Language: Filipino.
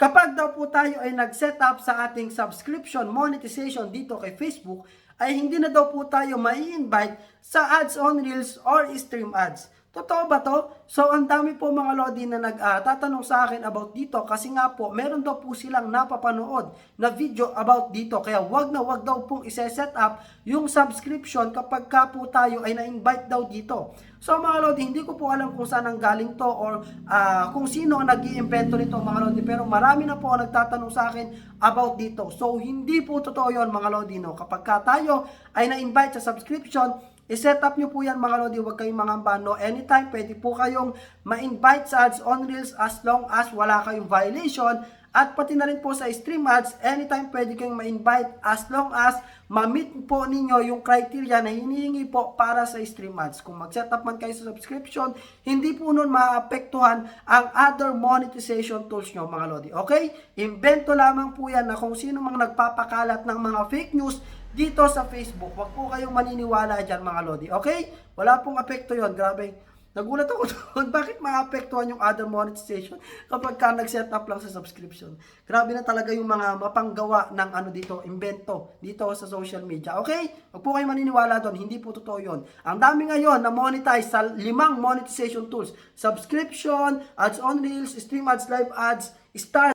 Kapag daw po tayo ay nag-set up sa ating subscription monetization dito kay Facebook, ay hindi na daw po tayo mai invite sa ads on Reels or stream ads. Totoo ba to? So, ang dami po mga Lodi na nagtatanong sa akin about dito kasi nga po, meron daw po silang napapanood na video about dito. Kaya wag na wag daw pong iseset up yung subscription kapag ka po tayo ay na-invite daw dito. So mga Lodi, hindi ko po alam kung saan ang galing to or ah, kung sino ang nag iimbento nito mga Lodi. Pero marami na po ang nagtatanong sa akin about dito. So hindi po totoo yon mga Lodi. No? Kapag ka tayo ay na-invite sa subscription, I-set up nyo po yan mga Lodi, huwag kayong mga no Anytime, pwede po kayong ma-invite sa ads on Reels as long as wala kayong violation. At pati na rin po sa stream ads, anytime pwede kayong ma-invite as long as ma-meet po ninyo yung criteria na hinihingi po para sa stream ads. Kung mag-set up man kayo sa subscription, hindi po nun maapektuhan ang other monetization tools nyo mga Lodi. Okay? Invento lamang po yan na kung sino mang nagpapakalat ng mga fake news dito sa Facebook. Huwag po kayong maniniwala dyan mga Lodi. Okay? Wala pong apekto yon Grabe. Nagulat ako doon. Bakit maapektuhan yung other monetization kapag ka nag-set up lang sa subscription? Grabe na talaga yung mga mapanggawa ng ano dito, invento dito sa social media. Okay? Huwag po kayong maniniwala doon. Hindi po totoo yon. Ang dami ngayon na monetize sa limang monetization tools. Subscription, ads on reels, stream ads, live ads, start